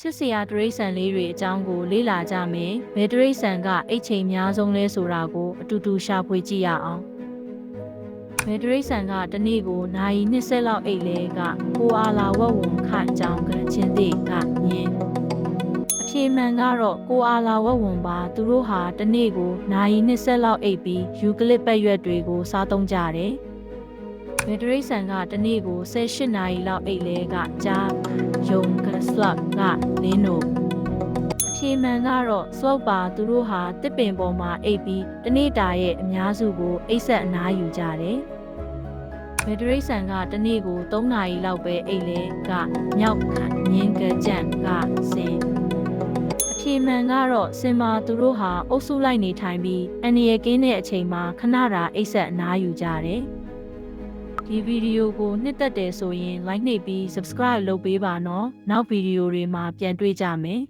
ချစ်စရာတရိษံလေးတွေအကြောင်းကိုလေ့လာကြမယ်။ဘယ်တရိษံကအိတ်ချိန်များဆုံးလဲဆိုတာကိုအတူတူရှာဖွေကြည့်ရအောင်။ဘယ်တရိษံကတစ်နေ့ကိုနိုင်20လောက်အိတ်လဲကကိုအားလာဝက်ဝံခအကြောင်းကချင်းသေးကမြင်။အဖြေမှန်ကတော့ကိုအားလာဝက်ဝံပါသူတို့ဟာတစ်နေ့ကိုနိုင်20လောက်အိတ်ပြီးယူကလစ်ပတ်ရွက်တွေကိုစားသုံးကြတယ်။ ဘယ်တရိษံကတစ်နေ့ကို18နာရီလောက်အိတ်လဲကကြားယုံကစလပ်ကလင်းတို့အဖြေမှန်ကတော့စလောက်ပါသူတို့ဟာတစ်ပင်ပေါ်မှာအိပ်ပြီးတနေ့တာရဲ့အများစုကိုအိပ်ဆက်အနားယူကြတယ်။ဘယ်တရိษံကတနေ့ကို3နာရီလောက်ပဲအိပ်လဲကမြောက်ခမြင်းကကြန့်ကစင်အဖြေမှန်ကတော့စင်မာသူတို့ဟာအုပ်စုလိုက်နေထိုင်ပြီးအန်ရကင်းတဲ့အချိန်မှာခဏတာအိပ်ဆက်အနားယူကြတယ်။ ဒီဗီဒီယိုကိုနှစ်သက်တယ်ဆိုရင် like နှိပ်ပြီး subscribe လုပ်ပေးပါနော်နောက်ဗီဒီယိုတွေမှာပြန်တွေ့ကြမယ်